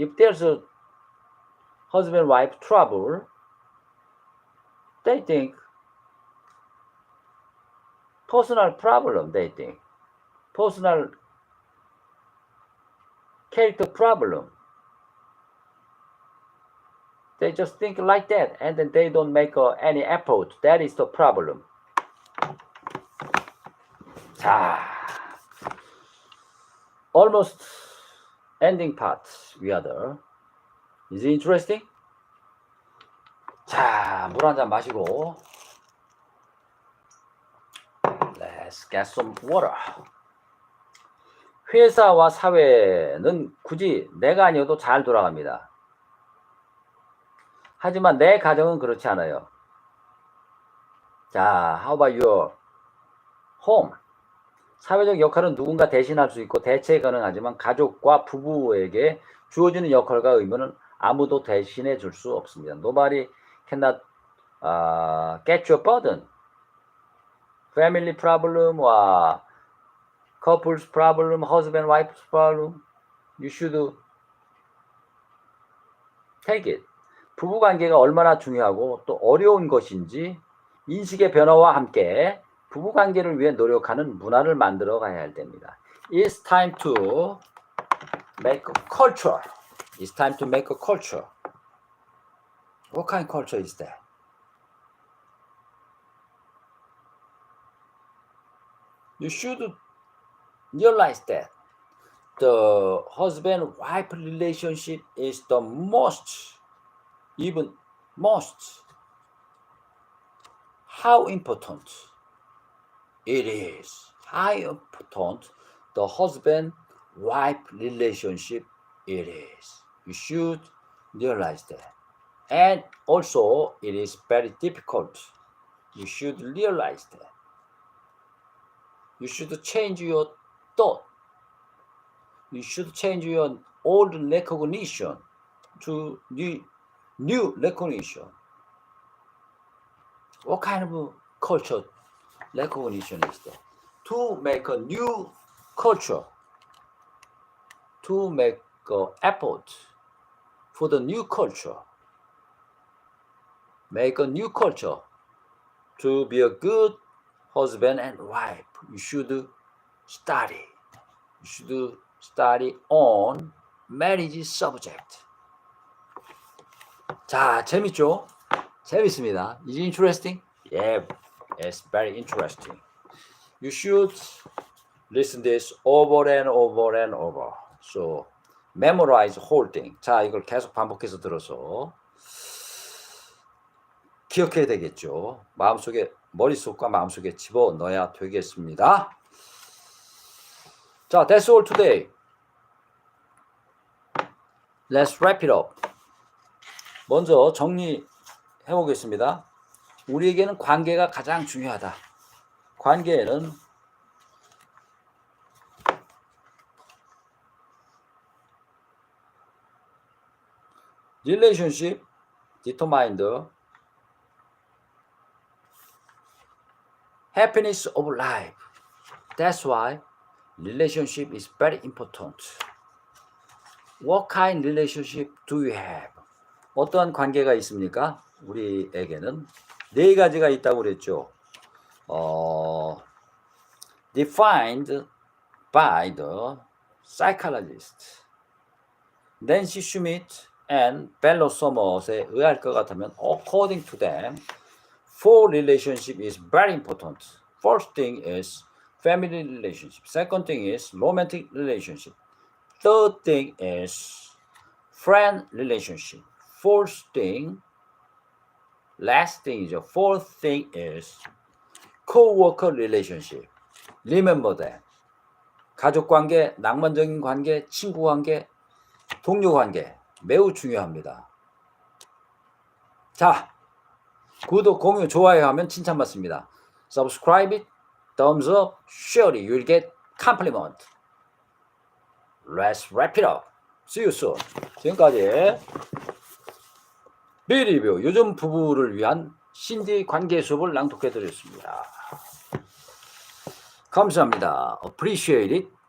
if there's a husband wife trouble, they think personal problem, they think personal character problem. They just think like that, and then they don't make uh, any effort. That is the problem. 자, almost ending part. We are there. Is it interesting? 자, 물 한 잔 마시고. Let's get some water. 회사와 사회는 굳이 내가 아니어도 잘 돌아갑니다. 하지만 내 가정은 그렇지 않아요. 자, how about your home? 사회적 역할은 누군가 대신할 수 있고 대체 가능하지만 가족과 부부에게 주어지는 역할과 의무는 아무도 대신해 줄 수 없습니다. Nobody cannot uh, get your burden. Family problem or couples problem, husband wife problem. You should take it. 부부 관계가 얼마나 중요하고 또 어려운 것인지 인식의 변화와 함께 부부 관계를 위해 노력하는 문화를 만들어 가야 할 때입니다. It's time to make a culture. It's time to make a culture. What kind of culture is that? You should realize that the husband wife relationship is the most, even most, how important it is. Important the husband wife relationship it is. You should realize that. And also, it is very difficult. You should realize that. You should change your thought. You should change your old recognition to new, new recognition. What kind of culture recognition is that? To make a new culture, to make an effort for the new culture, make a new culture to be a good husband and wife. You should study. You should study on marriage subject. 자, 재밌죠? 재밌습니다. Is it interesting? Yeah, it's very interesting. You should listen this over and over and over. So memorize whole thing. 자, 이걸 계속 반복해서 들어서 기억해야 되겠죠. 마음속에 머릿속과 마음속에 집어 넣어야 되겠습니다. 자, that's all today. Let's wrap it up. 먼저 정리해 보겠습니다. 우리에게는 관계가 가장 중요하다. 관계에는 relationship determine happiness of life. That's why relationship is very important. What kind relationship do you have? 어떠한 관계가 있습니까? 우리에게는 네 가지가 있다고 그랬죠. 어, defined by the psychologist Nancy Schmidt and Bello Somers에 의할 것 같으면 according to them, four relationship is very important. First thing is family relationship. Second thing is romantic relationship. Third thing is friend relationship. Fourth thing, last thing is fourth thing is co-worker relationship. Remember that. 가족 관계, 낭만적인 관계, 친구 관계, 동료 관계 매우 중요합니다. 자, 구독, 공유, 좋아요 하면 칭찬받습니다. Subscribe it, thumbs up, share it, you'll get compliment. Let's wrap it up. See you soon. 지금까지 비리뷰 요즘 부부를 위한 신디 관계 수업을 낭독해 드렸습니다. 감사합니다. Appreciate it.